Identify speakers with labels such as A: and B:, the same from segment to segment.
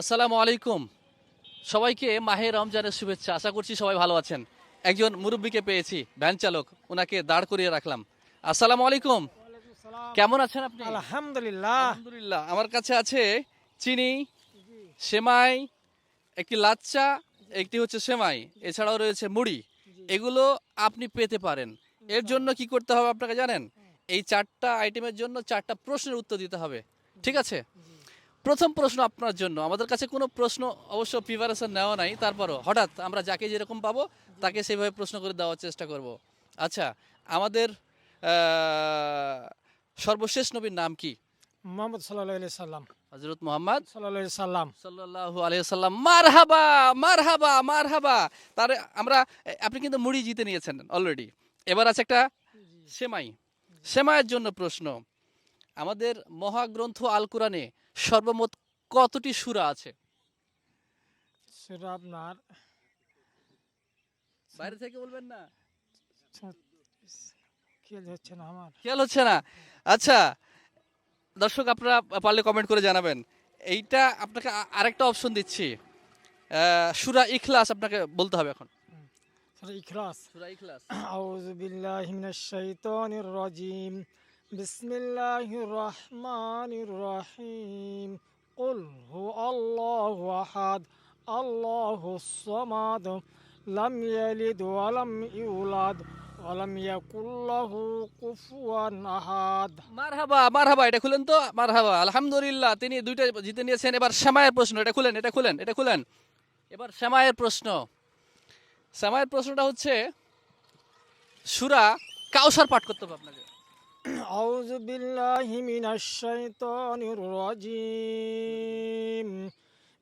A: আসসালামু আলাইকুম। সবাইকে মাহে রমজানের শুভেচ্ছা। আশা করছি সবাই ভালো আছেন। একজন মুরব্বীকে পেয়েছি ভ্যান চালক। ওনাকে দাঁড় করিয়ে রাখলাম। আসসালামু আলাইকুম। কেমন আছেন আপনি?
B: আলহামদুলিল্লাহ।
A: আলহামদুলিল্লাহ। আমার কাছে আছে চিনি সেমাই একটি লাচ্চা একটি হচ্ছে সেমাই এছাড়াও রয়েছে মুড়ি। এগুলো আপনি পেতে পারেন। এর জন্য কি করতে হবে আপনাকে জানেন? এই চারটা আইটেমের জন্য চারটা প্রশ্নের উত্তর দিতে হবে। ঠিক আছে? প্রথম প্রশ্ন আপনার জন্য। আমাদের কাছে কোনো প্রশ্ন অবশ্য প্রিপারেশন নেওয়া নাই। তারপরও হঠাৎ আমরা যাকে যেরকম পাবো তাকে সেভাবে প্রশ্ন করে দেওয়ার চেষ্টা করব। আচ্ছা আমাদের সর্বশেষ নবীর নাম কি?
B: মোহাম্মদ সাল্লাহ সাল্লাম।
A: হজরত মোহাম্মদ
B: সাল্লাহ সাল্লাম।
A: সাল্লাল্লাহু আলাইহি সাল্লাম। মারহাবা মারহাবা মারহাবা। তার আমরা আপনি কিন্তু মুড়ি জিতে নিয়েছেন অলরেডি এবার আছে একটা সেমাই। সেমাইয়ের জন্য প্রশ্ন। আমাদের মহাগ্রন্থ আল কোরআনে সর্বমোট কতটি সুরা আছে?
B: সেটা আপনার
A: বাইরে থেকে বলবেন না।
B: খেয়াল হচ্ছে না আমার।
A: খেয়াল হচ্ছে না? আচ্ছা দর্শক আপনারা পারলে কমেন্ট করে জানাবেন। এইটা আপনাকে আরেকটা অপশন দিচ্ছি। সুরা ইখলাস আপনাকে বলতে হবে এখন।
B: সুরা ইখলাস।
A: সুরা ইখলাস।
B: আউযু বিল্লাহি মিনাশ শাইতানির রাজিম। بسم الله الرحمن الرحيم قل هو الله أحد الله الصمد لم يلد ولم يولد ولم يكن له كفوا أحد
A: মারহাবা মারহাবা এটা খুলেন তো মারহাবা আলহামদুলিল্লাহ তিনি দুইটা জিতে নিয়েছেন এবার শ্যামায়ের প্রশ্ন এটা খুলেন এটা খুলেন এটা খুলেন এবার শ্যামায়ের প্রশ্ন শ্যামায়ের প্রশ্নটা হচ্ছে সুরা কাউসার পাঠ করতে হবে আপনাকে
B: أعوذ بالله من الشيطان الرجيم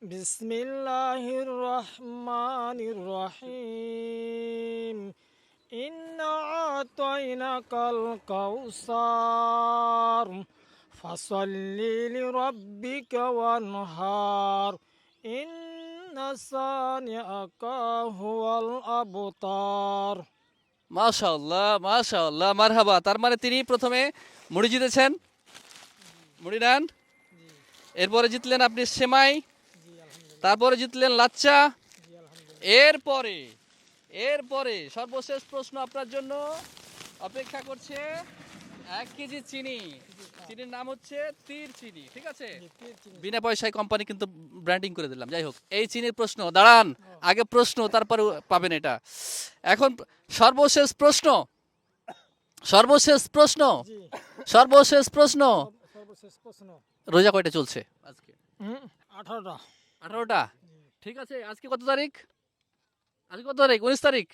B: بسم الله الرحمن الرحيم إنا أعطيناك الكوثر فصل لربك وانهار إن ثانيك هو الأبتر
A: মাশাআল্লাহ মাশাআল্লাহ। মারহাবা, তার মানে তিনি প্রথমে মুড়ি জিতেছেন। মুড়ি নেন। এরপরে জিতলেন আপনি সেমাই। তারপরে জিতলেন লাচ্চা। এরপরে এরপরে সর্বশেষ প্রশ্ন আপনার জন্য অপেক্ষা করছে এক কেজি চিনি। চিনির নাম হচ্ছে তীর চিনি ঠিক আছে? বিনা পয়সায় কোম্পানি কিন্তু ব্র্যান্ডিং করে দিলাম। যাই হোক এই চিনির প্রশ্ন দাঁড়ান আগে প্রশ্ন তারপরে পাবেন এটা। এখন সর্বশেষ প্রশ্ন সর্বশেষ প্রশ্ন সর্বশেষ প্রশ্ন। রোজা কয়টা চলছে? আজকে।
B: আঠারোটা।
A: আঠারোটা? ঠিক আছে আজকে কত তারিখ? আজকে কত তারিখ? উনিশ তারিখ?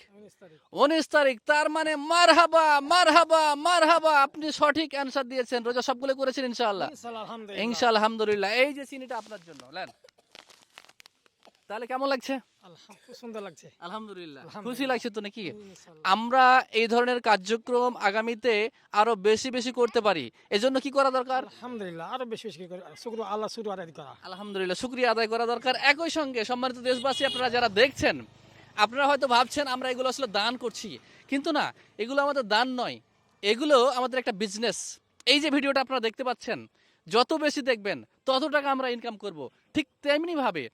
B: উনিশ তারিখ।
A: তার মানে মারহাবা মারহাবা মারহাবা আপনি সঠিক অ্যান্সার দিয়েছেন। রোজা সবগুলো করেছেন ইনশাআল্লাহ।
B: ইনশাআল্লাহ, আলহামদুলিল্লাহ।
A: এই যে চিনিটা আপনার জন্য লেন তাহলে কেমন লাগছে?
B: সুন্দর লাগছে।
A: আলহামদুলিল্লাহ। খুশি লাগছে তো নাকি? আমরা এই ধরনের কার্যক্রম আগামীতে আরও বেশি বেশি করতে পারি। এজন্য কি করা দরকার?
B: আলহামদুলিল্লাহ আরও বেশি বেশি শুক্র আল্লাহ আদায় করা।
A: আলহামদুলিল্লাহ শুক্রিয়া আদায় করা দরকার। একই সঙ্গে সম্মানিত দেশবাসী আপনারা যারা দেখছেন আপনারা হয়তো ভাবছেন আমরা এগুলো আসলে দান করছি কিন্তু না এগুলো আমাদের দান নয়। এগুলো আমাদের একটা বিজনেস এই যে ভিডিওটা আপনারা দেখতে পাচ্ছেন যত বেশি দেখবেন তত টাকা আমরা ইনকাম করব। ঠিক তেমনি ভাবে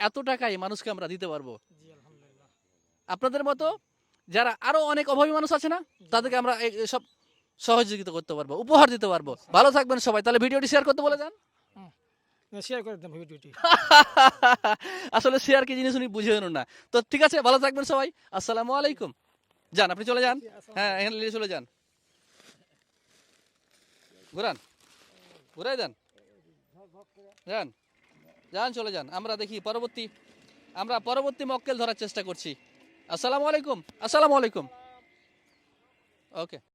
A: এত টাকাই মানুষকে আমরা দিতে পারব। আপনাদের মতো যারা আরও অনেক অভাবী মানুষ আছে না তাদেরকে আমরা সব সহযোগিতা করতে পারব উপহার দিতে পারব। ভালো থাকবেন সবাই। তাহলে ভিডিওটি শেয়ার করতে বলে যান।
B: শেয়ার করে দেন ভিডিওটি
A: আসলে শেয়ার কি জিনিস উনি বুঝেন না। তো ঠিক আছে ভালো থাকবেন সবাই। আসসালামু আলাইকুম। যান আপনি চলে যান। হ্যাঁ এখানে নিয়ে চলে যান। ঘুরান। ঘুরাই দেন। যান। যান চলে যান। আমরা দেখি পরবর্তী আমরা পরবর্তী মক্কেল ধরার চেষ্টা করছি। আসসালামু আলাইকুম। আসসালামু আলাইকুম। ওকে।